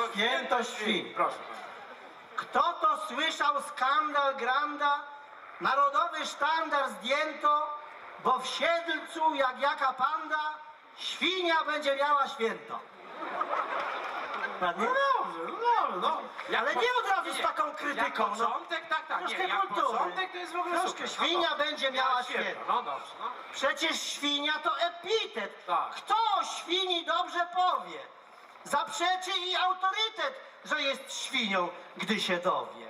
no, Święto świn. Proszę. Kto to słyszał skandal granda? Narodowy sztandar zdjęto, bo w Siedlcu, jak jaka panda, świnia będzie miała święto. Ładnie? Dobrze, no dobrze, no. Ale po- nie od razu z taką krytyką, Jak no. początek, tak, tak, nie, Troszkę jak kultury. początek to jest w ogóle Troszkę super. świnia no, będzie miała święto. No dobrze, no. Przecież świnia to epitet. Tak. Kto o świni dobrze powie? Zaprzeczy i autorytet, że jest świnią, gdy się dowie.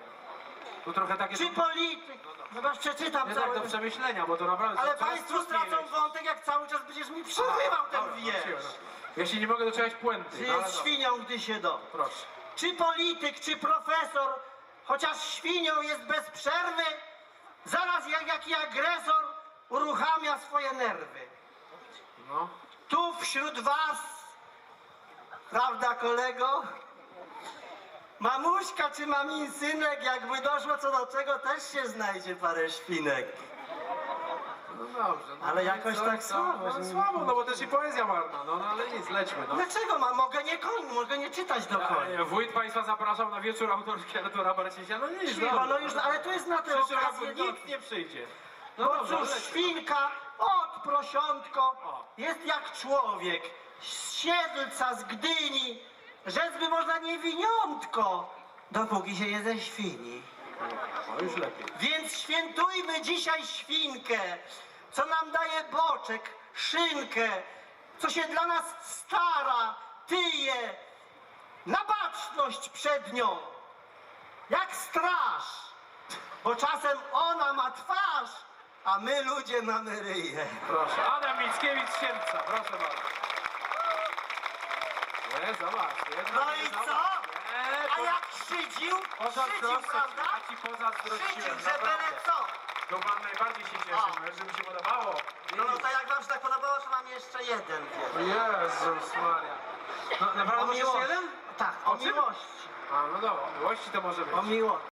Tu trochę takie... Czy polityk? Zobacz, przeczytam Nie tak do przemyślenia, bo to naprawdę... Ale coraz państwo trudniej stracą jest. wątek, jak cały czas będziesz mi przerywał Dobra, ten wiersz. wróciłem, no. Się nie mogę doczekać puenty. Czy no, ale jest dobra. świnią, gdy się dowie? Proszę. Czy polityk, czy profesor, chociaż świnią jest bez przerwy, zaraz jak jaki agresor uruchamia swoje nerwy. No. Tu wśród was, prawda kolego? Mamuśka czy mamin synek, jakby doszło co do czego, też się znajdzie parę świnek. No dobrze. No, Ale no, jakoś tak słabo, No, że- słabo, no bo też i poezja marna, no, no ale nic, lećmy, no. Dlaczego ma? Mogę nie koń, mogę nie czytać do końca. Ja, wójt państwa zapraszał na wieczór autorski Artura Barcisia, no nic, Cicho, no już, ale tu jest na tę okazję. nikt nie przyjdzie. No Bo dobrze, cóż, lećmy. świnka, od prosiątko, jest jak człowiek, z Siedlca, z Gdyni, rzec by można niewiniątko, dopóki się je ze świni. O, już lepiej. Więc świętujmy dzisiaj świnkę, co nam daje boczek, szynkę, co się dla nas stara, tyje, na baczność przed nią, jak straż, bo czasem ona ma twarz, a my ludzie mamy ryje. Proszę, Adam Mickiewicz Siemca, proszę bardzo. Nie, zobacz. Jedna, No i co? A jak szydził, szydził, prawda? ja ci Szydził, pozazdrościłem, że byle naprawdę. co. To pan najbardziej się cieszy, że mi się podobało. No, no to jak wam się tak podobało, to mam jeszcze jeden wiersz. Jezus Maria. No, naprawdę O miłości. jeden? Tak, O o czym? miłości. A, no dobra, o miłości to może być. O miłości.